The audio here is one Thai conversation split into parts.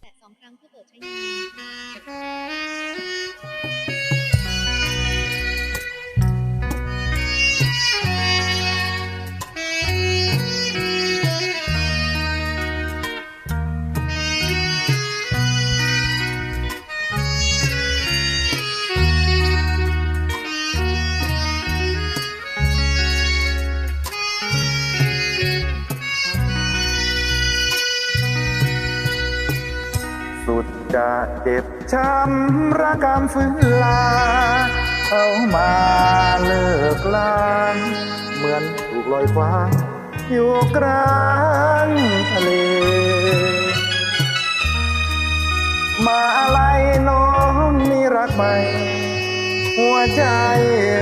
แตะสองครั้งเพื่อเปิดใช้งาน เจ็บช้ำระกำฝืนลาเข้ามาเลิกลางเหมือนถูกลอยฟ้า อยู่กลางทะเล มาอะไรน้องมีรักใหม่ หัวใจ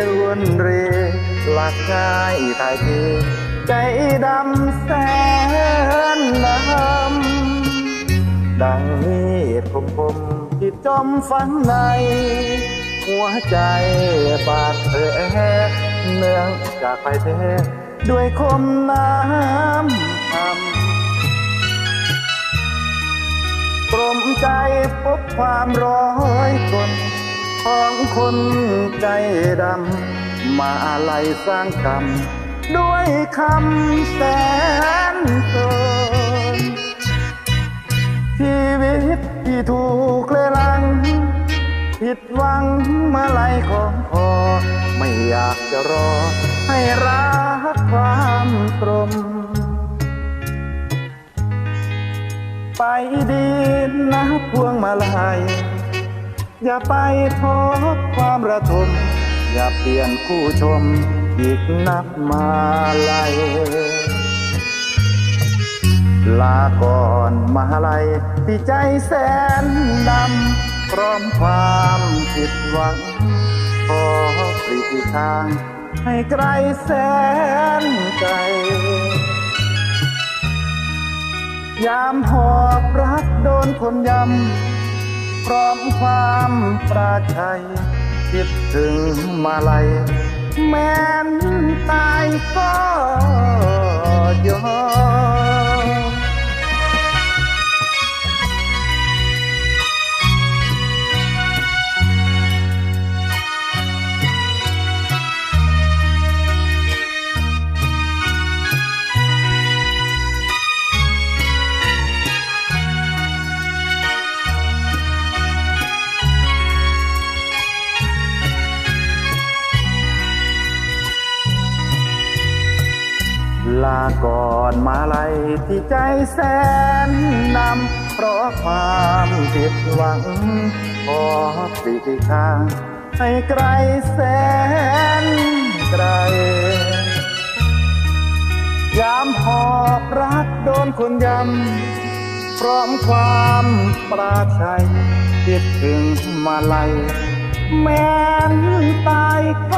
รวนเรหลักง่ายทายเทใจดำแสนดำดังมี ดคมคมที่จมฝังใน หัวใจบาดแผลเนื่องจากไปแท้ด้วยคมน้ำทำกลมใจพบความร้อยคนของคนใจดำ มาอะไรสร้างกรรม ด้วยคำแสนเกิน ชีวิตที่ถูกเลลัง ผิดหวังมาไหลของคอไม่อยากจะรอ ให้รักความตรม ไปดีนะพวงมาลัยอย่าไปพบความระทม อย่าเปลี่ยนคู่ชม อีกนับมาลัย ลาก่อนมหาลัยที่ใจแสนดำพร้อมความผิดหวัง ขอปลีกทาง ให้ไกลแสนไกล ยามหอบรักโดนคนยำ พร้อมความปราชัย คิดถึงมาลัย แม้นตายก็ ลาก่อนมาลัยที่ใจแสนนำเพราะความผิดหวังขอปลีกทางให้ไกลแสนไกล ยามหอบรักโดนคนยำ พร้อมความปราชัยคิดถึงมาลัยแม้นตายก็